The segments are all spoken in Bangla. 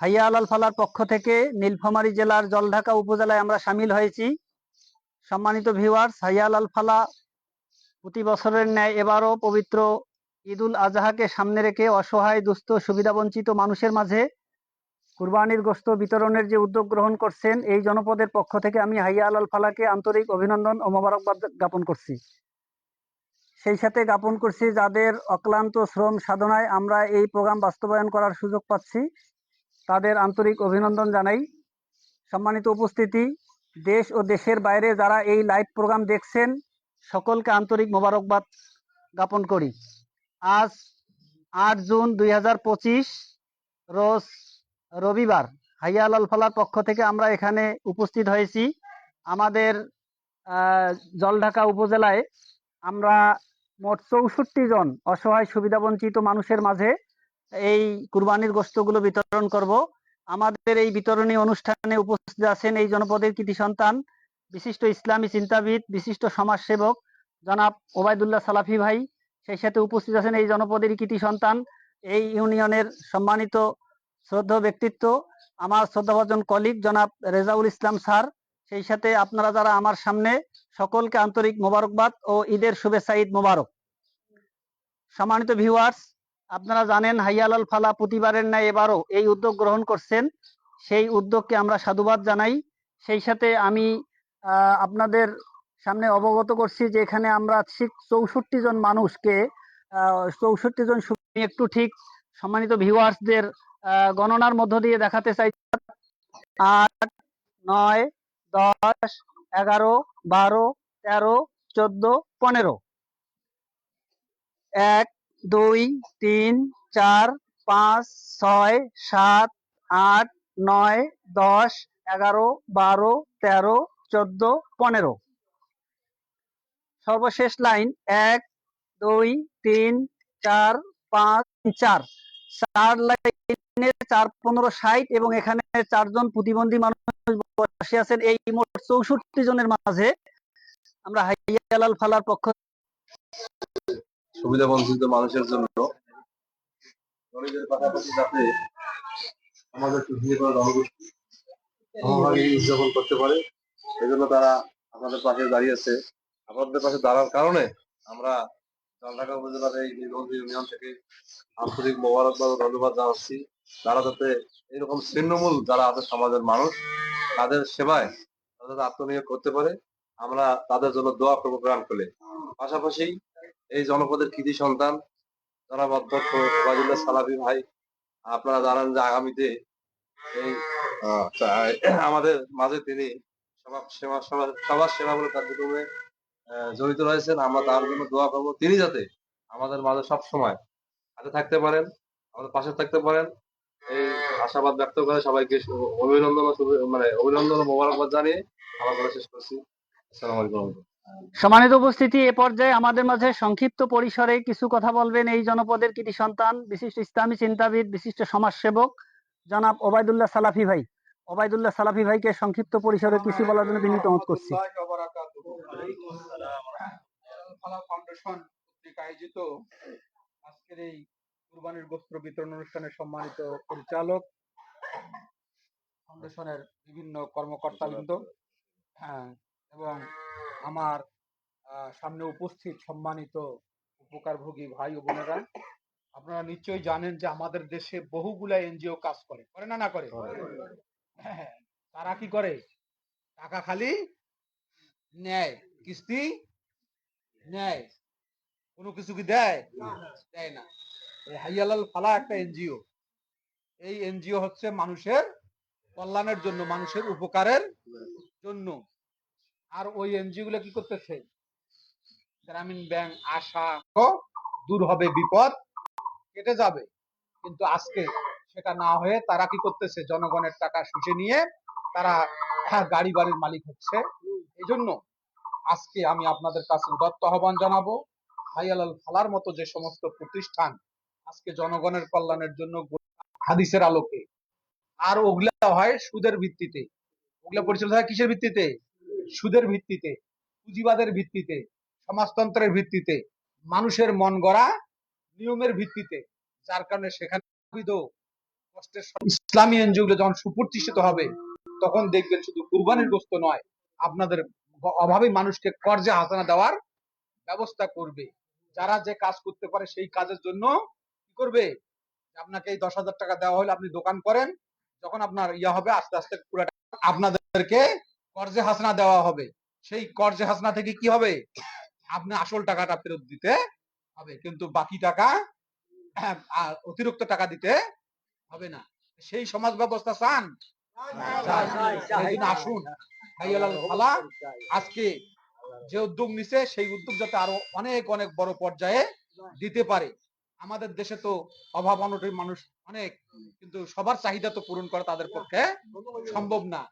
হাইয়া আল ফালার পক্ষ থেকে নীলফামারী জেলার জলঢাকা উপজেলায় আমরা সামিল হয়েছি। সম্মানিত ভিউয়ার্স, হাইয়া আল ফালা প্রতি বছরের ন্যায় এবারও পবিত্র ঈদুল আজহাকে সামনে রেখে অসহায়, দুস্থ, সুবিধাবঞ্চিত মানুষের মাঝে কুরবানির গোস্ত বিতরণের যে উদ্যোগ গ্রহণ করছেন, এই জনপদের পক্ষ থেকে আমি হাইয়া আলাল ফালাকে আন্তরিক অভিনন্দন ও মোবারকবাদ জ্ঞাপন করছি। সেই সাথে জ্ঞাপন করছি যাদের অক্লান্ত শ্রম সাধনায় আমরা এই প্রোগ্রাম বাস্তবায়ন করার সুযোগ পাচ্ছি, তাদের আন্তরিক অভিনন্দন জানাই। সম্মানিত উপস্থিতি, দেশ ও দেশের বাইরে যারা এই লাইভ প্রোগ্রাম দেখছেন, সকলকে আন্তরিক মোবারকবাদ জ্ঞাপন করি। আজ আট জুন দুই হাজার পঁচিশ, রোজ রবিবার হাইয়া আল ফালার পক্ষ থেকে আমরা এখানে উপস্থিত হয়েছি। আমাদের জলঢাকা উপজেলায় আমরা মোট চৌষট্টি জন অসহায় সুবিধাবঞ্চিত মানুষের মাঝে এই কুরবানির গোস্তগুলো বিতরণ করব। আমাদের এই বিতরণী অনুষ্ঠানে উপস্থিত আছেন এই জনপদের কৃতি সন্তান, বিশিষ্ট ইসলামী চিন্তাবিদ, বিশিষ্ট সমাজসেবক জনাব ওবায়দুল্লাহ সালাফি ভাই। সেই সাথে উপস্থিত আছেন এই জনপদের কৃতি সন্তান। এই ইউনিয়নের সম্মানিত শ্রদ্ধ ব্যক্তিত্ব, আমার শ্রদ্ধাভাজন কলিগ জনাব রেজাউল ইসলাম স্যার। সেই সাথে আপনারা যারা আমার সামনে, সকলকে আন্তরিক মোবারকবাদ ও ঈদের শুভেচ্ছা, ঈদ মোবারক। সম্মানিত ভিউয়ার্স আপনারা জানেন হাইয়ালাল ফালা প্রতিবারের ন্যায় এবারও এই উদ্যোগ গ্রহণ করছেন। সেই উদ্যোগকে আমরা সাধুবাদ জানাই। সেই সাথে আমি আপনাদের সামনে অবগত করছি যে এখানে আমরা ঠিক চৌষট্টি জন মানুষকে চৌষট্টি জন একটু ঠিক সম্মানিত ভিউয়ার্সদের গণনার মধ্য দিয়ে দেখাতে চাই। আট, নয়, দশ, এগারো, বারো, তেরো, চোদ্দ, পনেরো। এক, দুই, তিন, চার, পাঁচ, ছয়, সাত, আট, নয়, দশ, এগারো, বারো, তেরো, চোদ্দ, পনেরো। সর্বশেষ লাইন এক, দুই, তিন, চার, পাঁচ, চার। চার লাইনে চার, পনেরো, ষাট এবং এখানে চারজন প্রতিবন্ধী মানুষ বসে আছেন এই মোট চৌষট্টি জনের মাঝে। আমরা হাইয়ালাল ফালার পক্ষ সুবিধা বঞ্চিত মানুষের জন্য উদযাপন করতে পারে, এজন্য তারা আমাদের পাশে দাঁড়িয়েছে আমাদের পাশে দাঁড়ার কারণে আমরা জলঢাকা উপজেলার এই নির্বাচনী ইউনিয়ন থেকে আন্তরিক মোবারকবাদ ধন্যবাদ জানাচ্ছি। তারা যাতে এরকম ছিন্নমূল যারা আছে সমাজের মানুষ, তাদের সেবায় যাতে আত্মনিয়োগ করতে পারে, আমরা তাদের জন্য দোয়া করব প্রাণ খুলে। পাশাপাশি এই জনপদের কৃতি সন্তান, জনাব অধ্যক্ষ ওবায়দুল্লাহ সালাফি ভাই, আপনারা জানেন যে আগামীতে এই আমাদের মাঝে তিনি সমাজ সেবা সমাজ সমাজ সেবামূলক কার্যক্রমে জড়িত রয়েছেন আমরা তার জন্য দোয়া করব। তিনি যাতে আমাদের মাঝে সব সময় হাতে থাকতে পারেন, আমাদের পাশে থাকতে পারেন। এই আশাবাদ ব্যক্ত করে সবাইকে অভিনন্দন মানে অভিনন্দন মোবারকবাদ জানিয়ে আমার কথা শেষ করছি। আসসালামু আলাইকুম সম্মানিত উপস্থিতি, এ পর্যায়ে আমাদের মাঝে সংক্ষিপ্ত পরিসরে কিছু কথা বলবেন এই জনপদের কৃতি সন্তান, বিশিষ্ট ইসলামী চিন্তাবিদ, বিশিষ্ট সমাজসেবক, জনাব ওবায়দুল্লাহ সালাফি ভাই। ওবায়দুল্লাহ সালাফি ভাইকে সংক্ষিপ্ত পরিসরে কিছু বলার জন্য বিনীত অনুরোধ করছি। ফালা ফাউন্ডেশন কর্তৃক আয়োজিত আজকের এই কুরবানির বস্ত্র বিতরণ অনুষ্ঠানের সম্মানিত পরিচালক ফাউন্ডেশনের বিভিন্ন কর্মকর্তাবৃন্দ হ্যাঁ এবং আমার সামনে উপস্থিত সম্মানিত উপকারভোগী ভাই ও বোনেরা। আপনারা নিশ্চয়ই জানেন যে আমাদের দেশে বহুগুলা এনজিও কাজ করে। করে না না করে? হ্যাঁ, তারা কি করে? টাকা খালি নেয় কিস্তি নেয় কোনো কিছু কি দেয় দেয় না হাইয়ালাল ফালা একটা এনজিও এই এনজিও হচ্ছে মানুষের কল্যাণের জন্য, মানুষের উপকারের জন্য। আর ওই এনজিও গুলো কি করতেছে? গ্রামীণ ব্যাংক, আশা দূর হবে বিপদ, কেটে যাবে। কিন্তু আজকে সেটা না হয়ে তারা কি করতেছে? জনগণের টাকা শুষে নিয়ে তারা গাড়ি বাড়ির মালিক হচ্ছে। এই জন্য আজকে আমি আপনাদের কাছে উদাত্ত আহ্বান জানাব হাইয়ালাল ফালার মতো যে সমস্ত প্রতিষ্ঠান আজকে জনগণের কল্যাণের জন্য হাদিসের আলোকে, আর ওগুলা হয় সুদের ভিত্তিতে। ওগুলা পরিচালিত হয় কিসের ভিত্তিতে? সুদের ভিত্তিতে, পুঁজিবাদের ভিত্তিতে, সমাজতন্ত্রের ভিত্তিতে, মানুষের মন গড়া নিয়মের ভিত্তিতে, যার কারণে সেখানে ইসলামী এনজিওগুলো যখন সুপ্রতিষ্ঠিত হবে, তখন দেখবেন শুধু কুরবানির গোস্ত নয় আপনাদের অভাবী মানুষকে কর্জে হাসানা দেওয়ার ব্যবস্থা করবে। যারা যে কাজ করতে পারে সেই কাজের জন্য কি করবে? আপনাকে এই দশ হাজার টাকা দেওয়া হলে আপনি দোকান করেন যখন আপনার ইয়া হবে আস্তে আস্তে পুরো আপনাদেরকে কর্জে হাসনা দেওয়া হবে। সেই কর্জে হাসনা থেকে কি হবে? আপনি আসল টাকাটা ফেরত দিতে হবে। কিন্তু বাকি টাকা অতিরিক্ত টাকা দিতে হবে না। সেই সমাজ ব্যবস্থা চান? আসুন। ফালা আজকে যে উদ্যোগ নিছে সেই উদ্যোগ যাতে আরও অনেক অনেক বড় পর্যায়ে দিতে পারে। আমাদের দেশে তো অভাব অনটন মানুষ অনেক কিন্তু সবার চাহিদা তো পূরণ করা তাদের পক্ষে সম্ভব না।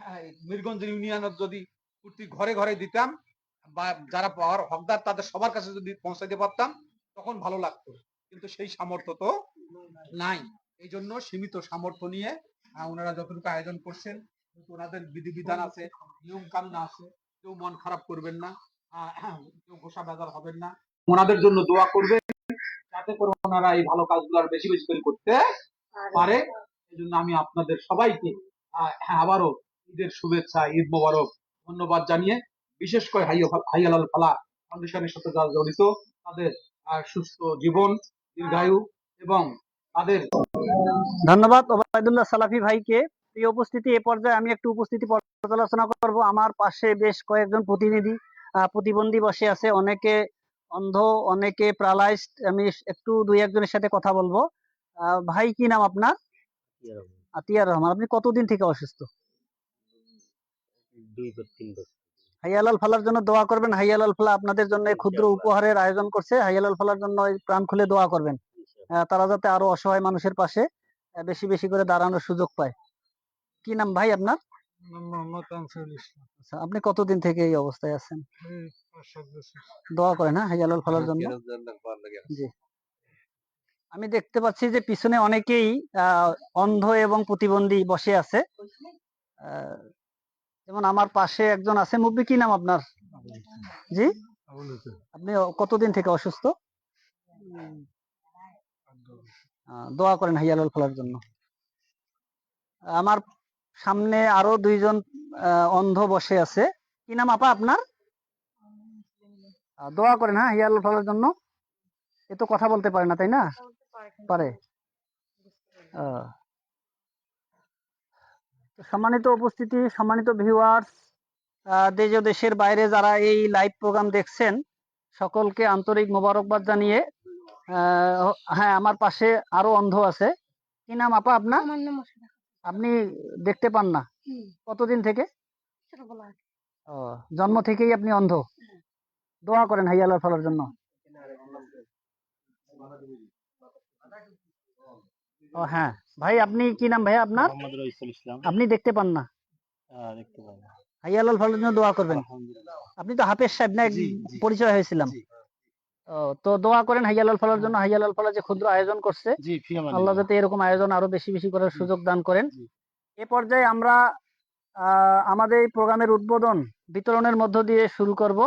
হ্যাঁ, মিরগঞ্জ ইউনিয়নের যদি প্রতি ঘরে ঘরে দিতাম বা যারা পাওয়ার হকদার তাদের সবার কাছে যদি পৌঁছাইতে পারতাম তখন ভালো লাগতো। কিন্তু সেই সামর্থ্য তো নাই। এই জন্য সীমিত সামর্থ্য নিয়ে ওনারা যতটুকু আয়োজন করছেন ওনাদের বিধিবিধান আছে নিয়ম কানুন আছে কেউ মন খারাপ করবেন না কেউ ঘোষা বেজার হবেন না। ওনাদের জন্য দোয়া করবেন যাতে করে ওনারা এই ভালো কাজগুলো আর বেশি বেশি করে করতে পারে। এই জন্য আমি আপনাদের সবাইকে হ্যাঁ, আবারও ঈদের শুভেচ্ছা ঈদ মোবারক ধন্যবাদ জানিয়ে বিশেষ করে হাইয়া- হাইয়ালাল ফালা ফাউন্ডেশনের সাথে যারা জড়িত তাদের সুস্থ জীবন দীর্ঘায়ু এবং তাদের ধন্যবাদ ওবায়দুল্লাহ সালাফি ভাইকে। এই উপস্থিতি এ পর্যায়ে আমি একটু উপস্থিতি পর্যালোচনা করব। আমার পাশে বেশ কয়েকজন প্রতিনিধি প্রতিবন্ধী বসে আছে। অনেকে অন্ধ অনেকে প্যারালাইজড আমি একটু দুই একজনের সাথে কথা বলব। ভাই কি নাম আপনার? আতিয়ার রহমান। আপনি কতদিন থেকে অসুস্থ? দুই তিন বছর। হাইয়ালাল ফালার জন্য দোয়া করবেন। হাইয়ালাল ফালা আপনাদের জন্য ক্ষুদ্র উপহারের আয়োজন করছে। হাইয়ালাল ফালার জন্য প্রাণ খুলে দোয়া করবেন। তারা যাতে আরও অসহায় মানুষের পাশে বেশি বেশি করে দাঁড়ানোর সুযোগ পায়। কি নাম ভাই আপনার? মোহাম্মদ আনসারুল ইসলাম। আচ্ছা আপনি কতদিন থেকে এই অবস্থায় আছেন? দোয়া করেন হ্যাঁ হাইয়ালাল ফালার জন্য। জি। আমি দেখতে পাচ্ছি যে পিছনে অনেকেই অন্ধ এবং প্রতিবন্ধী বসে আছে। যেমন আমার পাশে একজন আছে। মুব্বি কি নাম আপনার? জি? আপনি কতদিন থেকে অসুস্থ? আহ, দোয়া করেন হাইয়ালাল ফলার জন্য। আমার সামনে আরও দুইজন অন্ধ বসে আছে। কি নাম আপা আপনার? দোয়া করেন হ্যাঁ হাইয়ালাল ফলার জন্য। এ তো কথা বলতে পারে না, তাই না? পারে। সম্মানিত উপস্থিতি, সম্মানিত ভিউয়ার্স দেশ দেশের বাইরে যারা এই লাইভ প্রোগ্রাম দেখছেন, সকলকে আন্তরিক মোবারকবাদ জানিয়ে হ্যাঁ আমার পাশে আরও অন্ধ আছে। কি নাম আপা আপনার। আপনি দেখতে পান না। কতদিন থেকে? ও, জন্ম থেকেই আপনি অন্ধ? দোয়া করেন হাইয়ালার ফলার জন্য। ও হ্যাঁ। ভাই আপনি কি নাম ভাই আপনার? আপনি দেখতে পান না? হাইয়ালাল ফলার জন্য দোয়া করবেন। আপনি তো হাফেজ সাহেব না। পরিচয় হয়েছিলাম। তো দোয়া করেন হাইয়ালাল ফলার জন্য। হাইয়ালাল ফলা যে ক্ষুদ্র আয়োজন করছে। আল্লাহ যাতে এরকম আয়োজন আরও বেশি বেশি করার সুযোগ দান করেন। এ পর্যায়ে আমরা আহ, আমাদের এই প্রোগ্রামের উদ্বোধন বিতরণের মধ্য দিয়ে শুরু করব।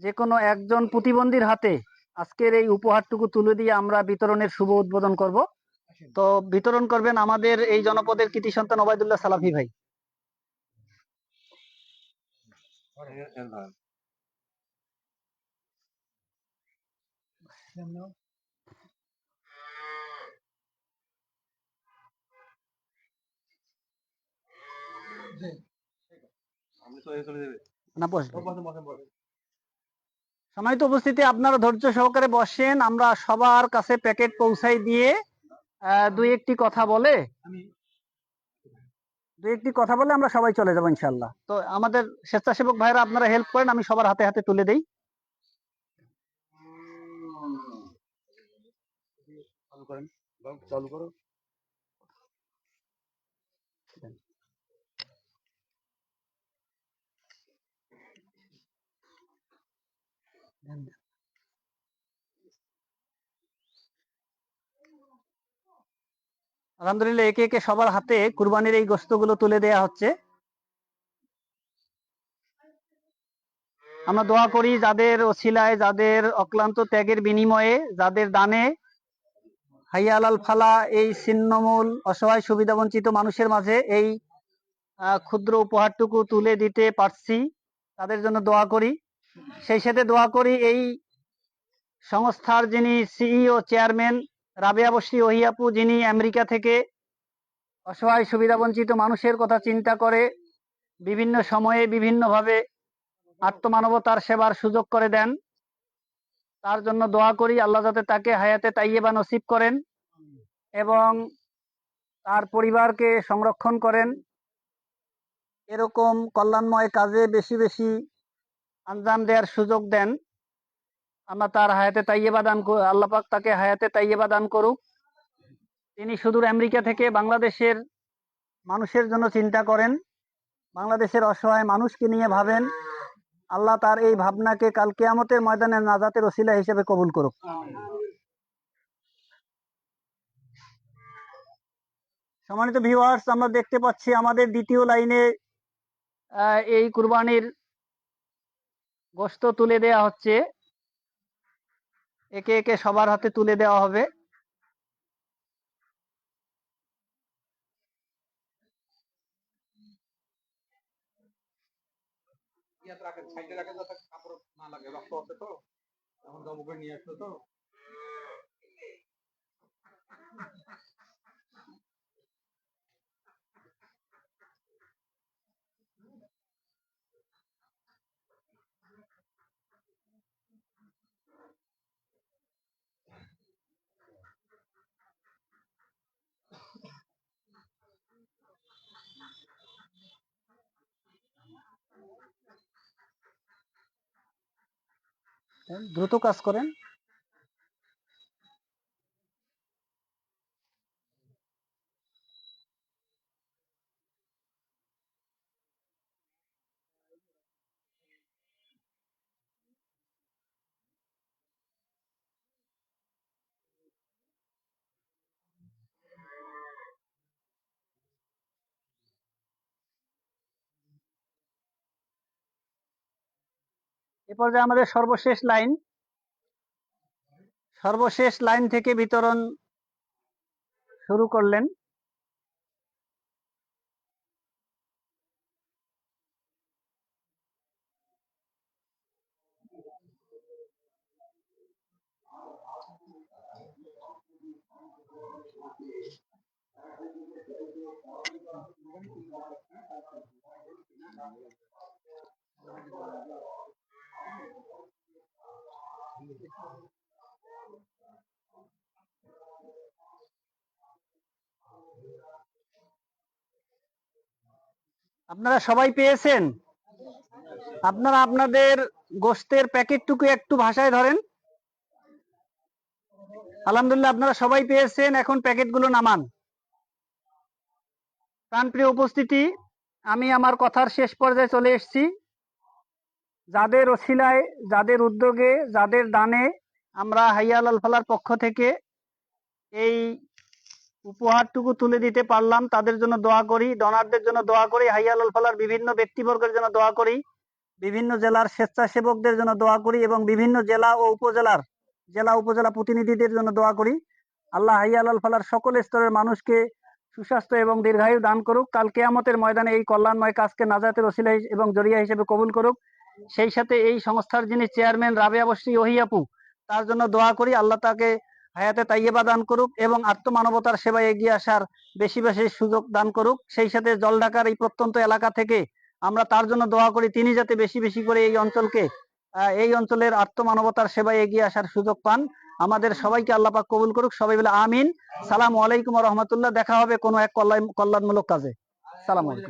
যে কোনো একজন প্রতিবন্ধীর হাতে আজকের এই উপহারটুকু তুলে দিয়ে আমরা বিতরণের শুভ উদ্বোধন করব। তো বিতরণ করবেন আমাদের এই জনপদের কৃতি সন্তান ওবায়দুল্লাহ সালাফি ভাই। না বসবেন সম্মানিত উপস্থিতি আপনারা ধৈর্য সহকারে বসেন। আমরা সবার কাছে প্যাকেট পৌঁছাই দিয়ে আহ, দুই একটি কথা বলে দুই একটি কথা বলে আমরা সবাই চলে যাব ইনশাল্লাহ তো আমাদের স্বেচ্ছাসেবক ভাইরা আপনারা হেল্প করেন আমি সবার হাতে হাতে তুলে দেই। করেন চালু করো। আলহামদুলিল্লাহ, একে একে সবার হাতে কুরবানির এই গোস্তগুলো তুলে দেয়া হচ্ছে। আমরা দোয়া করি যাদের ওসিলায়, যাদের অক্লান্ত ত্যাগের বিনিময়ে, যাদের দানে হাইয়াল আল ফালা, এই ছিন্নমূল অসহায় সুবিধাবঞ্চিত মানুষের মাঝে এই ক্ষুদ্র উপহারটুকু তুলে দিতে পারছি। তাদের জন্য দোয়া করি। সেই সাথে দোয়া করি এই সংস্থার যিনি সিইও, চেয়ারম্যান রাবেয়া বসরি ওহিয়াপু, যিনি আমেরিকা থেকে অসহায় সুবিধাবঞ্চিত মানুষের কথা চিন্তা করে বিভিন্ন সময়ে বিভিন্নভাবে আত্মমানবতার সেবার সুযোগ করে দেন। তার জন্য দোয়া করি, আল্লাহ যাতে তাকে হায়াতে তাইয়েবা নসিব করেন এবং তার পরিবারকে সংরক্ষণ করেন। এরকম কল্যাণময় কাজে বেশি বেশি আঞ্জাম দেওয়ার সুযোগ দেন। আমরা তার হায়াতে তাইয়েবা দান আল্লাহ তাকে হায়াতে তাইয়েবা দান করুক। তিনি সুদূর আমেরিকা থেকে বাংলাদেশের মানুষের জন্য চিন্তা করেন, বাংলাদেশের অসহায় মানুষকে নিয়ে ভাবেন। আল্লাহ তার এই ভাবনাকে কাল কেয়ামতের ময়দানে নাজাতের ওসিলা হিসেবে কবুল করুক। সম্মানিত ভিউয়ার্স আমরা দেখতে পাচ্ছি আমাদের দ্বিতীয় লাইনে এই কুরবানির গোস্ত তুলে দেয়া হচ্ছে। একে একে সবার হাতে তুলে দেওয়া হবে। সাইডে রাখে যাতে কাপড় না লাগে রক্ত আছে তো এখন করে নিয়ে আসলো তো। দ্রুত কাজ করেন। এ পর্যায়ে আমাদের সর্বশেষ লাইন। সর্বশেষ লাইন থেকে বিতরণ শুরু করলেন। আপনারা সবাই পেয়েছেন? আপনারা আপনাদের গোস্তের প্যাকেটটুকু একটু ভাষায় ধরেন। আলহামদুলিল্লাহ, আপনারা সবাই পেয়েছেন। এখন প্যাকেটগুলো নামান। প্রাণপ্রিয় উপস্থিতি, আমি আমার কথার শেষ পর্যায়ে চলে এসেছি। যাদের ওসিলায়, যাদের উদ্যোগে, যাদের দানে আমরা হাইয়াল আল ফালার পক্ষ থেকে এই উপহারটুকু তুলে দিতে পারলাম, তাদের জন্য দোয়া করি ডোনারদের জন্য দোয়া করি হাইয়াল ফালার বিভিন্ন ব্যক্তিবর্গের জন্য দোয়া করি, বিভিন্ন জেলার স্বেচ্ছাসেবকদের জন্য দোয়া করি এবং বিভিন্ন জেলা ও উপজেলার, জেলা উপজেলা প্রতিনিধিদের জন্য দোয়া করি। আল্লাহ হাইয়াল ফালার সকল স্তরের মানুষকে সুস্বাস্থ্য এবং দীর্ঘায়ু দান করুক। কাল কেয়ামতের ময়দানে এই কল্যাণময় কাজকে নাজাতের ওসিলা এবং জরিয়া হিসেবে কবুল করুক। সেই সাথে এই সংস্থার যিনি চেয়ারম্যান রাবেয়া বসরি ওহিয়াপু তার জন্য দোয়া করি। আল্লাহ তাকে হায়াতে তাইয়েবা দান করুক এবং আত্মমানবতার সেবায় এগিয়ে আসার বেশি বেশি সুযোগ দান করুক। সেই সাথে জলঢাকার এই প্রত্যন্ত এলাকা থেকে আমরা তার জন্য দোয়া করি, তিনি যাতে বেশি বেশি করে এই অঞ্চলকে এই অঞ্চলের আত্মমানবতার সেবায় এগিয়ে আসার সুযোগ পান। আমাদের সবাইকে আল্লাহ পাক কবুল করুক। সবাই বলে আমিন। সালাম আলাইকুম রহমতুল্লাহ। দেখা হবে কোনো এক কল্যাণ কল্যাণমূলক কাজে। সালাম আলাইকুম।